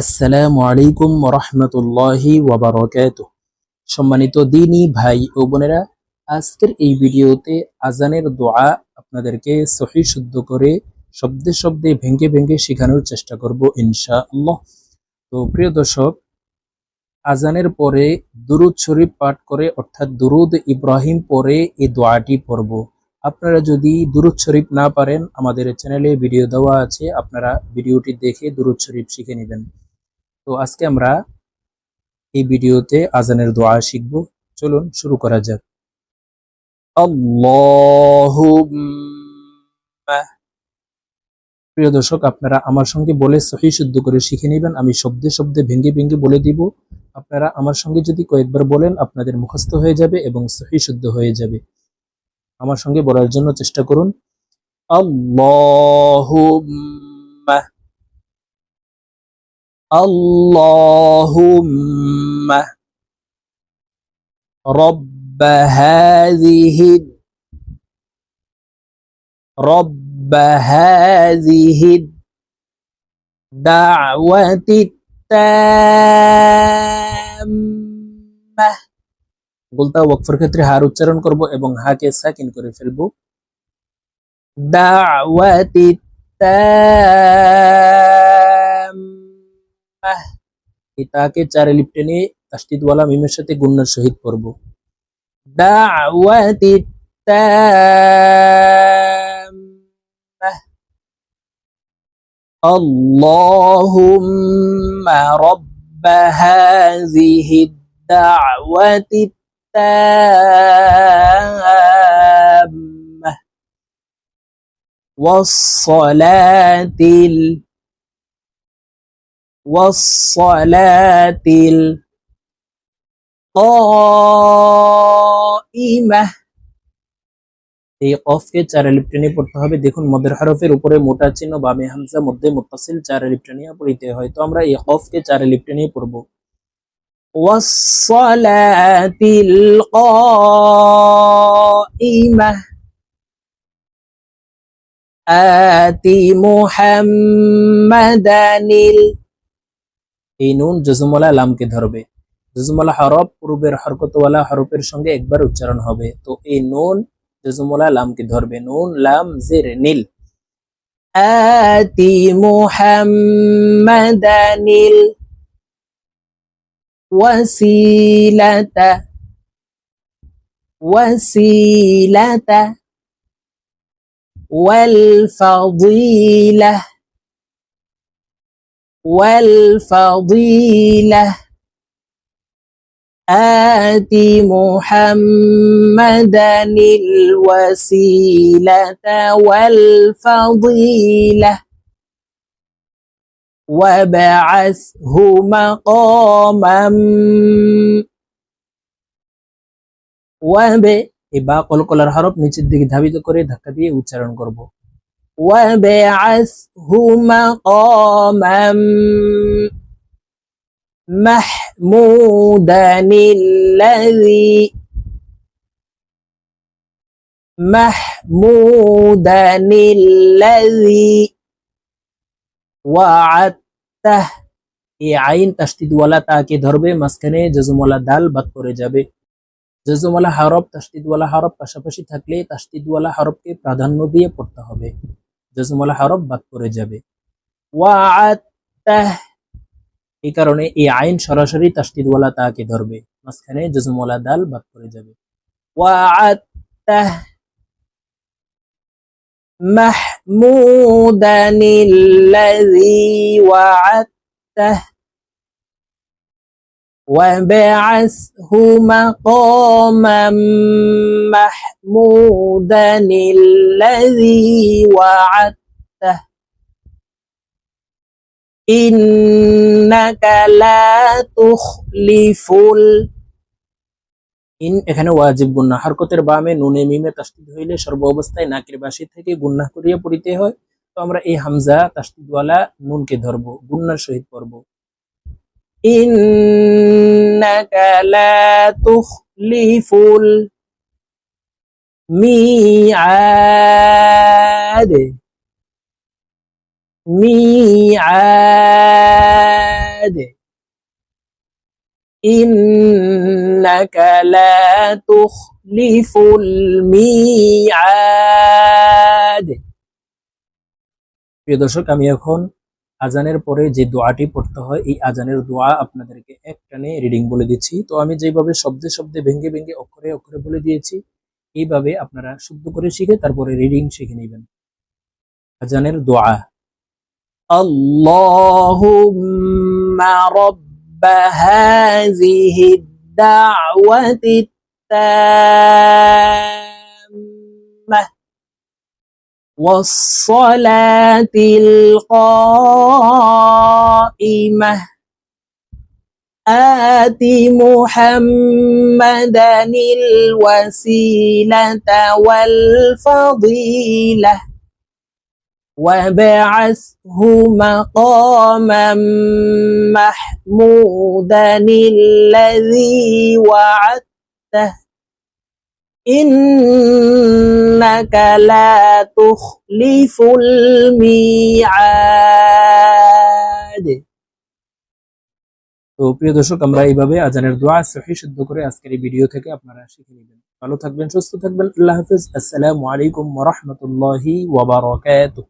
আসসালামু আলাইকুম রহমতুল্লাহি সম্মানিত দিনী ভাই ও বোনেরা, আজকের এই ভিডিওতে আজানের দোয়া আপনাদেরকে সহি শুদ্ধ করে শব্দে শব্দে ভেঙ্গে ভেঙ্গে শেখানোর চেষ্টা করব ইনশাআল্লাহ। তো প্রিয় দর্শক, আজানের পরে দুরুদ শরীফ পাঠ করে, অর্থাৎ দুরুদ ইব্রাহিম পরে এই দোয়াটি পড়ব। আপনারা যদি দুরুদ শরীফ না পারেন, আমাদের চ্যানেলে ভিডিও দেওয়া আছে, আপনারা ভিডিওটি দেখে দুরুদ শরীফ শিখে নেবেন। তো আজকে আমরা এই ভিডিওতে আজানের দোয়া শিখব। চলুন শুরু করা যাক। প্রিয় দর্শক, আপনারা আমার সঙ্গে বলে সহি শুদ্ধ করে শিখে নেবেন। আমি শব্দে শব্দে ভেঙ্গে ভেঙ্গে বলে দিব। আপনারা আমার সঙ্গে যদি কয়েকবার বলেন, আপনাদের মুখস্থ হয়ে যাবে এবং সহি শুদ্ধ হয়ে যাবে। আমার সঙ্গে বলার জন্য চেষ্টা করুন। আল্লাহুম্মা। اللهم رب هذه رب هذه الدعوة التامة বলতে ওয়াকফের ক্ষেত্রে হার উচ্চারণ করব এবং হাকে সাকিন করে ফেলবো দাওয়াতি তাম্মাহ তাকে চারে লিপটে নিয়ে তাসদিদওয়ালা মিমের সাথে গুন্নার সহিত পড়ব দাওয়াতি তাম্মাহ اللهم رب هذه الدعوة التامة والصلاة ال والصلاة القائمة এই কফকে চারে লিপ্টানিয়া পড়তে হবে দেখুন মদের হরফের উপরে মোটা চিহ্ন বামে হামজা মধ্যে মুত্তাসিল চারে লিপ্টানিয়া পড়িতে হয় তো আমরা এই কফকে চারে লিপ্টানিয়া পড়ব والصلاة القائمة آت محمدا ال এই নুন জজুমলা লামকে ধরবে। জজুমলা হরফ পূর্বের হরকতওয়ালা হরফের সঙ্গে একবার উচ্চারণ হবে। তো এই নুন জজুমলা লামকে ধরবে। নুন, লাম, জের, নীল। আতি মুহাম্মাদানিল ওয়াসিলাতা ওয়াসিলাতা, ওয়াল ফাদিলাহ والفضيلة آت محمدا الوسيلة والفضيلة وابعثه مقاما وب এই বা কলকলার হরফ নিচের দিকে ধাবিত করে ধাক্কা দিয়ে উচ্চারণ করব وابعثه مقاما محمودا الذي محمودا الذي وعدته এই আইন তাসদিদওয়ালা তাকে ধরবে মাঝখানে জজমওয়ালা দাল বাদ করে যাবে জজমওয়ালা হরফ তাসদিদওয়ালা হরফ পাশাপাশি থাকলে তাসদিদওয়ালা হরফকে প্রাধান্য দিয়ে পড়তে হবে জজমল হরফ বাদ পড়ে যাবে। এই কারণে এই আইন সরাসরি তাস্তিদওয়ালা তাকে ধরবে। মাঝখানে জজমওয়ালা দাল বাদ পড়ে যাবে। মাহমুদানিল্লাযী ওয়া'আদতাহ الذي وعدته وابعثه مقاما محمودا الذي وعدته إنك لا تخلف ال ইন এখানে ওয়াজিব গুন্না হরকতের বামে নুনে মিমে তাসদিদ হইলে সর্ব অবস্থায় নাকের বাসি থেকে গুন্না করিয়া পড়িতে হয় তো আমরা এই হামজা তাসদিদওয়ালা নুনকে ধরবো গুন্নার সহিত পড়বো إنك لا تخلف الميعاد ميعاد الميعاد إنك لا تخلف الميعاد প্রিয় দর্শক আমি এখন আজানের পরে যে দোয়াটি পড়তে হয় এই আজানের দোয়া আপনাদেরকে একটানে রিডিং বলে দিচ্ছি তো আমি যেভাবে শব্দে শব্দে ভেঙ্গে ভেঙ্গে অক্ষরে অক্ষরে বলে দিয়েছি এইভাবে আপনারা শুদ্ধ করে শিখে তারপরে রিডিং শিখে নেবেন আজানের দোয়া اللهم رب هذه الدعوة التامة والصلاة القائمة. آت محمدا الوسيلة والفضيلة. وابعثه مقاما محمودا الذي وعدته. إنك لا تخلف الميعاد তো প্রিয় দর্শক আমরা এইভাবে আজানের দোয়া সহি শুদ্ধ করে আজকের এই ভিডিও থেকে আপনারা শিখে নেবেন ভালো থাকবেন সুস্থ থাকবেন আল্লাহ হাফিজ আসসালামু আলাইকুম ওয়া রাহমাতুল্লাহি ওয়া বারাকাতুহু